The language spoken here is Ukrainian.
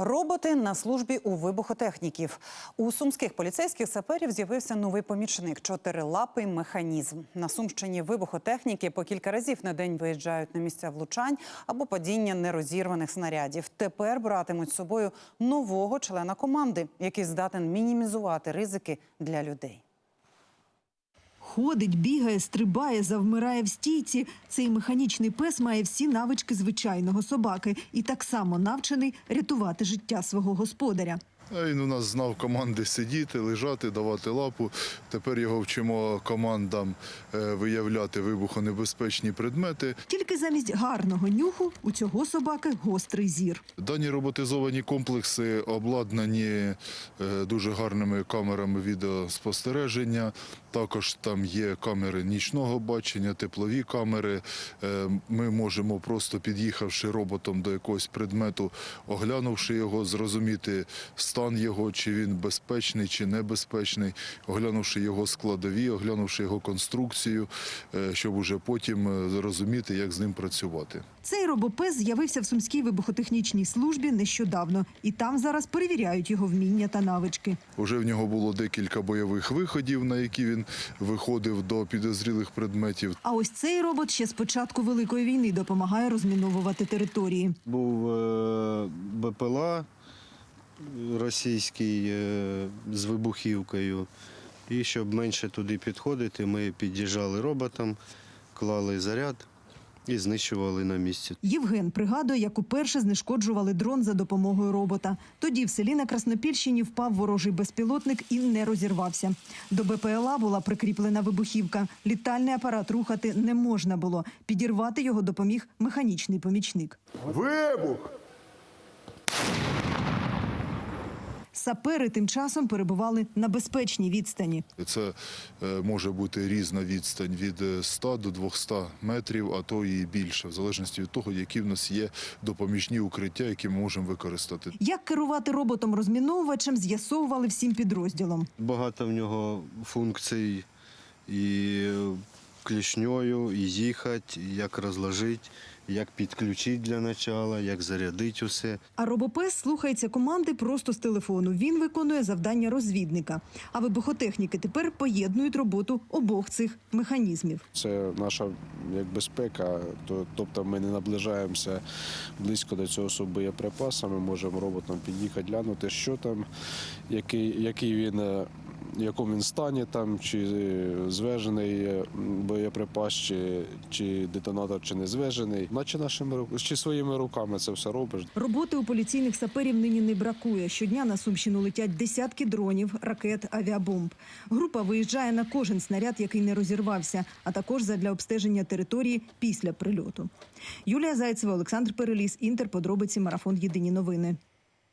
Роботи на службі у вибухотехніків. У сумських поліцейських саперів з'явився новий помічник чотирилапий механізм. На Сумщині вибухотехніки по кілька разів на день виїжджають на місця влучань або падіння нерозірваних снарядів. Тепер братимуть з собою нового члена команди, який здатен мінімізувати ризики для людей. Ходить, бігає, стрибає, завмирає в стійці. Цей механічний пес має всі навички звичайного собаки і так само навчений рятувати життя свого господаря. Він у нас знав команди сидіти, лежати, давати лапу. Тепер його вчимо командам е, виявляти вибухонебезпечні предмети. Тільки замість гарного нюху у цього собаки гострий зір. Дані роботизовані комплекси обладнані е, дуже гарними камерами відеоспостереження. Також там є камери нічного бачення, теплові камери. Е, Ми можемо просто під'їхавши роботом до якогось предмету, оглянувши його, зрозуміти стан його, чи він безпечний, чи небезпечний, оглянувши його складові, оглянувши його конструкцію, е, щоб уже потім е, зрозуміти, як з ним працювати. Цей робопес з'явився в сумській вибухотехнічній службі нещодавно, і там зараз перевіряють його вміння та навички. Уже в нього було декілька бойових виходів, на які він виходив до підозрілих предметів. А ось цей робот ще з початку великої війни допомагає розміновувати території. Був е, БПЛА російський е, з вибухівкою. І щоб менше туди підходити, ми під'їжджали роботом, клали заряд і знищували на місці. Євген пригадує, як уперше знешкоджували дрон за допомогою робота. Тоді в селі на Краснопільщині впав ворожий безпілотник і не розірвався. До БПЛА була прикріплена вибухівка. Літальний апарат рухати не можна було. Підірвати його допоміг механічний помічник. Вибух! Сапери тим часом перебували на безпечній відстані. Це е, може бути різна відстань від е, 100 до 200 метрів, а то і більше, в залежності від того, які в нас є допоміжні укриття, які ми можемо використати. Як керувати роботом-розміновувачем, з'ясовували всім підрозділом. Багато в нього функцій і клішньою, і їхати, як розложити, як підключити для начала, як зарядити усе. А робопес слухається команди просто з телефону. Він виконує завдання розвідника. А вибухотехніки тепер поєднують роботу обох цих механізмів. Це наша як безпека, то, тобто ми не наближаємося близько до цього з боєприпасами, ми можемо роботом під'їхати, глянути, що там, який, який він, е, якому він стані, там, чи е, звежений боєприпас, чи, чи детонатор, чи не звежений. Наче нашими чи своїми руками це все робиш. Роботи у поліційних саперів нині не бракує. Щодня на Сумщину летять десятки дронів, ракет, авіабомб. Група виїжджає на кожен снаряд, який не розірвався, а також задля обстеження території після прильоту. Юлія Зайцева, Олександр Переліс, Інтер. Подробиці марафон Єдині новини.